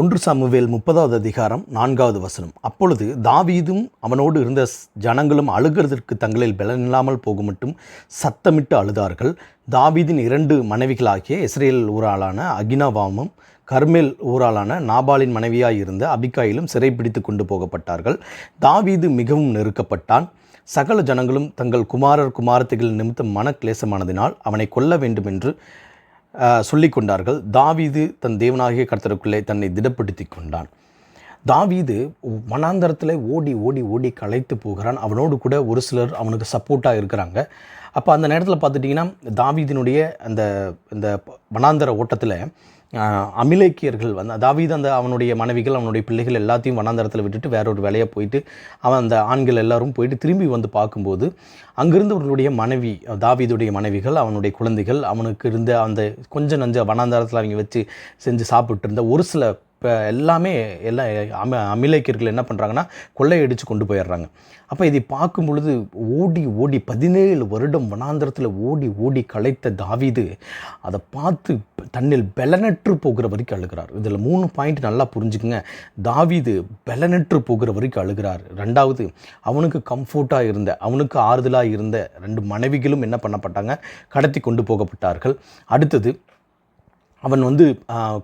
ஒன்று சாமுவேல் முப்பதாவது அதிகாரம் நான்காவது வசனம். அப்பொழுது தாவீதும் அவனோடு இருந்த ஜனங்களும் அழுகிறதற்கு தங்களில் பலனில்லாமல் போகும் மட்டும் சத்தமிட்டு அழுதார்கள். தாவீதின் இரண்டு மனைவிகளாகிய இஸ்ரேல் ஊராளான அகினவாமும் கர்மேல் ஊராளான நாபாலின் மனைவியாய் இருந்த அபிகாயிலும் சிறைப்பிடித்து கொண்டு போகப்பட்டார்கள். தாவீது மிகவும் நெருக்கப்பட்டான். சகல ஜனங்களும் தங்கள் குமாரர் குமாரத்திகள் நிமித்தம் மனக்லேசமானதினால் அவனை கொல்ல வேண்டும் என்று சொல்லி கொண்டார்கள் தாவீது தன் தேவனாகிய கர்த்தருக்குள்ளே தன்னை திடப்படுத்தி கொண்டான். தாவீது மனாந்தரத்தில் ஓடி ஓடி ஓடி களைத்து போகிறான். அவனோடு கூட ஒரு சிலர் அவனுக்கு சப்போர்ட்டாக இருக்கிறாங்க. அப்போ அந்த நேரத்தில் பார்த்துட்டிங்கன்னா தாவீதினுடைய அந்த இந்த மனாந்தர ஓட்டத்தில் அமிலேக்கியர்கள் வந்து தாவீது அந்த அவனுடைய மனைவிகள் அவனுடைய பிள்ளைகள் எல்லாத்தையும் வனாந்தரத்தில் விட்டுட்டு வேற ஒரு வேலையாக போயிட்டு அவன் அந்த ஆண்கள் எல்லாரும் போயிட்டு திரும்பி வந்து பார்க்கும்போது அங்கிருந்தவர்களுடைய மனைவி தாவீதுடைய மனைவிகள் அவனுடைய குழந்தைகள் அவனுக்கு இருந்த அந்த கொஞ்சம் நஞ்ச வனாந்தரத்தில் அவங்க வச்சு செஞ்சு சாப்பிட்டு இருந்த ஒரு சில இப்போ எல்லாமே எல்லாம் அம அமிலேக்கியர்கள் என்ன பண்ணுறாங்கன்னா கொள்ளையடித்து கொண்டு போயிடுறாங்க. அப்போ இதை பார்க்கும் பொழுது ஓடி ஓடி பதினேழு வருடம் வனாந்திரத்தில் ஓடி ஓடி களைத்த தாவீது அதை பார்த்து தன்னில் பெலனற்று போகிற வரைக்கும் அழுகிறார். இதில் மூணு பாயிண்ட் நல்லா புரிஞ்சுக்குங்க. தாவீது பெலனற்று போகிற வரைக்கும் அழுகிறார். ரெண்டாவது அவனுக்கு கம்ஃபர்ட்டாக இருந்த அவனுக்கு ஆறுதலாக இருந்த ரெண்டு மனைவிகளும் என்ன பண்ணப்பட்டாங்க? கடத்தி கொண்டு போகப்பட்டார்கள். அடுத்தது அவன் வந்து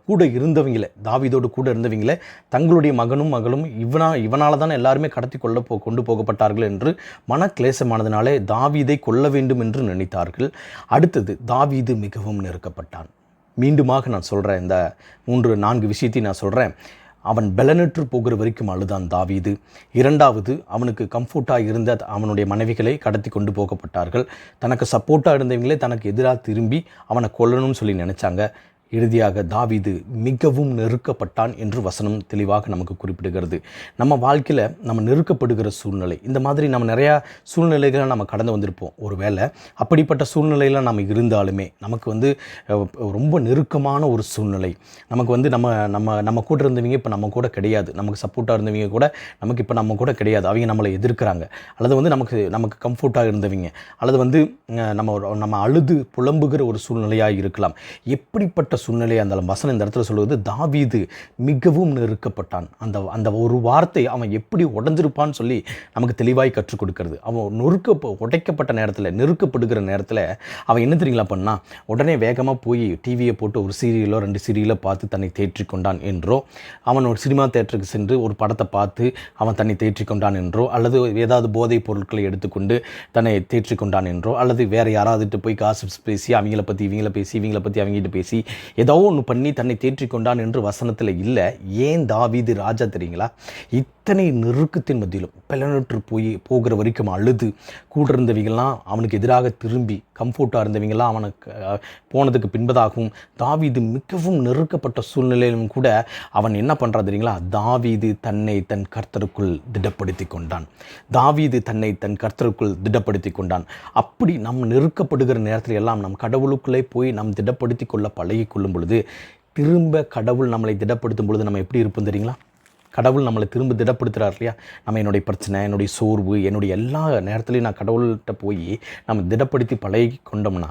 கூட இருந்தவங்கள தாவீதோடு கூட இருந்தவங்கள தங்களுடைய மகனும் மகளும் இவனா இவனால் தானே எல்லாருமே கடத்தி கொள்ள போ கொண்டு போகப்பட்டார்கள் என்று மனக்லேசமானதினாலே தாவீதை கொல்ல வேண்டும் என்று நினைத்தார்கள். அடுத்தது தாவீது மிகவும் நெருக்கப்பட்டான். மீண்டுமாக நான் சொல்கிறேன் இந்த மூன்று நான்கு விஷயத்தையும் நான் சொல்கிறேன் அவன் பலனற்று போகிற வரைக்கும் அழுதான் தாவீது. இரண்டாவது அவனுக்கு கம்ஃபர்ட்டாக இருந்த அவனுடைய மனைவிகளை கடத்தி கொண்டு போகப்பட்டார்கள். தனக்கு சப்போர்ட்டாக இருந்தவங்களே தனக்கு எதிராக திரும்பி அவனை கொல்லணும்னு சொல்லி நினச்சாங்க. இறுதியாக தாவிது மிகவும் நெருக்கப்பட்டான் என்று வசனம் தெளிவாக நமக்கு குறிப்பிடுகிறது. நம்ம வாழ்க்கையில் நம்ம நெருக்கப்படுகிற சூழ்நிலை இந்த மாதிரி நம்ம நிறையா சூழ்நிலைகளை நம்ம கடந்து வந்திருப்போம். ஒருவேளை அப்படிப்பட்ட சூழ்நிலையில் நம்ம இருந்தாலுமே நமக்கு வந்து ரொம்ப நெருக்கமான ஒரு சூழ்நிலை. நமக்கு வந்து நம்ம நம்ம நம்ம கூட இருந்தவங்க இப்போ நம்ம கூட கிடையாது. நமக்கு சப்போர்ட்டாக இருந்தவங்க கூட நமக்கு இப்போ நம்ம கூட கிடையாது. அவங்க நம்மளை எதிர்க்கிறாங்க. அல்லது வந்து நமக்கு நமக்கு கம்ஃபர்ட்டாக இருந்தவங்க. அல்லது வந்து நம்ம நம்ம அழுது புலம்புகிற ஒரு சூழ்நிலையாக இருக்கலாம். எப்படிப்பட்ட சூழ்நிலையை அந்த வசனம் இந்த இடத்துல சொல்வது தாவீது மிகவும் நெருக்கப்பட்டான். அந்த அந்த ஒரு வார்த்தை அவன் எப்படி உடஞ்சிருப்பான்னு சொல்லி நமக்கு தெளிவாய் கற்றுக் கொடுக்கறது. அவன் நொறுக்க உடைக்கப்பட்ட நேரத்தில் நெருக்கப்படுகிற நேரத்தில் அவன் என்ன தெரியுங்களா பண்ணா? உடனே வேகமாக போய் டிவியை போட்டு ஒரு சீரியலோ ரெண்டு சீரியலோ பார்த்து தன்னை தேற்றி கொண்டான் என்றோ அவன் ஒரு சினிமா தேட்டருக்கு சென்று ஒரு படத்தை பார்த்து அவன் தன்னை தேற்றி கொண்டான் என்றோ அல்லது ஏதாவது போதைப் பொருட்களை எடுத்துக்கொண்டு தன்னை தேற்றி கொண்டான் என்றோ அல்லது வேறு யாராவதுட்டு போய் காசு பேசி அவங்கள பற்றி இவங்கள பேசி இவங்கள பற்றி அவங்ககிட்ட பேசி ஏதோ ஒன்று பண்ணி தன்னை தேற்றிக் கொண்டான் என்று வசனத்தில் இல்லை. ஏன் தாவீது ராஜா தெரியுங்களா? இத்தனை நெருக்கத்தின் மத்தியிலும் பிளனற்று போய் போகிற வரைக்கும் அழுது கூட இருந்தவங்கள்லாம் அவனுக்கு எதிராக திரும்பி கம்ஃபோர்ட்டாக இருந்தவங்கெல்லாம் அவனுக்கு போனதுக்கு பின்பதாகவும் தாவீது மிகவும் நெருக்கப்பட்ட சூழ்நிலையிலும் கூட அவன் என்ன பண்ணுறான் தெரியுங்களா? தாவீது தன்னை தன் கர்த்தருக்குள் திடப்படுத்தி கொண்டான். தாவீது தன்னை தன் கர்த்தருக்குள் திடப்படுத்தி கொண்டான். அப்படி நம் நெருக்கப்படுகிற நேரத்தில் எல்லாம் நம் கடவுளுக்குள்ளே போய் நாம் திடப்படுத்தி கொள்ள பழகி கொள்ளும் பொழுது திரும்ப கடவுள் நம்மளை திடப்படுத்தும் பொழுது நம்ம எப்படி இருப்போம் தெரியுங்களா? கடவுள் நம்மளை திரும்ப திடப்படுத்துகிறார் இல்லையா? நம்ம என்னுடைய பிரச்சனை என்னுடைய சோர்வு என்னுடைய எல்லா நேரத்துலையும் நான் கடவுள்கிட்ட போய் நம்ம திடப்படுத்தி பழகி கொண்டோம்னா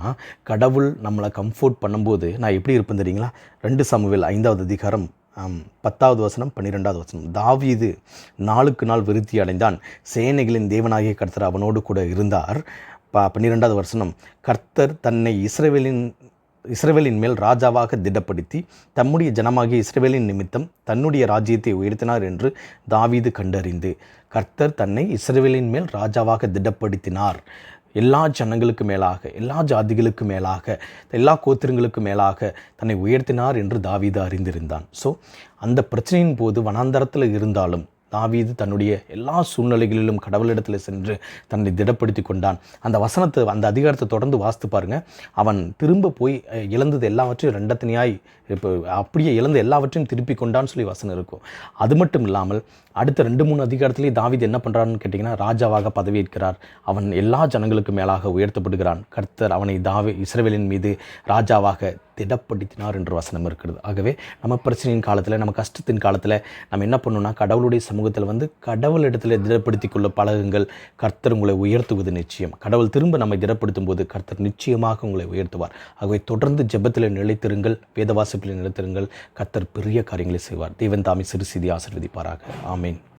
கடவுள் நம்மளை கம்ஃபோர்ட் பண்ணும்போது நான் எப்படி இருப்பேன் தெரியுங்களா? ரெண்டு சமவில் ஐந்தாவது அதிகாரம் பத்தாவது வசனம் பன்னிரெண்டாவது வசனம். தாவீது நாளுக்கு நாள் விருத்தி அடைந்தான். சேனைகளின் தேவனாகிய கர்த்தர் அவனோடு கூட இருந்தார். ப பன்னிரெண்டாவது வசனம். கர்த்தர் தன்னை இஸ்ரேவேலின் இஸ்ரேவேலின் மேல் ராஜாவாக திடப்படுத்தி தம்முடைய ஜனமாகிய இஸ்ரேவேலின் நிமித்தம் தன்னுடைய ராஜ்யத்தை உயர்த்தினார் என்று தாவீது கண்டறிந்து கர்த்தர் தன்னை இஸ்ரேவேலின் மேல் ராஜாவாக திடப்படுத்தினார். எல்லா ஜனங்களுக்கு மேலாக எல்லா ஜாதிகளுக்கு மேலாக எல்லா கோத்திரங்களுக்கு மேலாக தன்னை உயர்த்தினார் என்று தாவீது அறிந்திருந்தான். ஸோ அந்த பிரச்சனையின் போது வனாந்தரத்தில் இருந்தாலும் தாவீது தன்னுடைய எல்லா சூழ்நிலைகளிலும் கடவுளிடத்தில் சென்று தன்னை திடப்படுத்தி கொண்டான். அந்த வசனத்தை அந்த அதிகாரத்தை தொடர்ந்து வாசித்து பாருங்க. அவன் திரும்ப போய் இழந்தது எல்லாவற்றையும் ரெண்டத்தனையாய் இப்போ அப்படியே இழந்த எல்லாவற்றையும் திருப்பி கொண்டான்னு சொல்லி வசனம் இருக்கும். அது மட்டும் இல்லாமல் அடுத்த ரெண்டு மூணு அதிகாரத்திலேயே தாவீது என்ன பண்ணுறான்னு கேட்டிங்கன்னா ராஜாவாக பதவியேற்கிறார். அவன் எல்லா ஜனங்களுக்கு மேலாக உயர்த்தப்படுகிறான். கர்த்தர் அவனை தாவி இஸ்ரேலின் மீது ராஜாவாக திடப்படுத்தினார் என்று வசனம் இருக்கிறது. ஆகவே நம்ம பிரச்சனையின் காலத்தில் நம்ம கஷ்டத்தின் காலத்தில் நம்ம என்ன பண்ணணும்னா கடவுளுடைய சமூகத்தில் வந்து கடவுள் இடத்துல திடப்படுத்திக் கொள்ள பழகுங்கள் கர்த்தர் உங்களை உயர்த்துவது நிச்சயம். கடவுள் திரும்ப நம்மை திடப்படுத்தும் போது கர்த்தர் நிச்சயமாக உங்களை உயர்த்துவார். ஆகவே தொடர்ந்து ஜெபத்தில் நிலைத்திருங்கள் வேதவாசிப்பில் நிலைத்திருங்கள் கர்த்தர் பெரிய காரியங்களை செய்வார். தேவன் தாமி சிறு சிதி ஆசிர்வதிப்பாராக. ஆமீன்.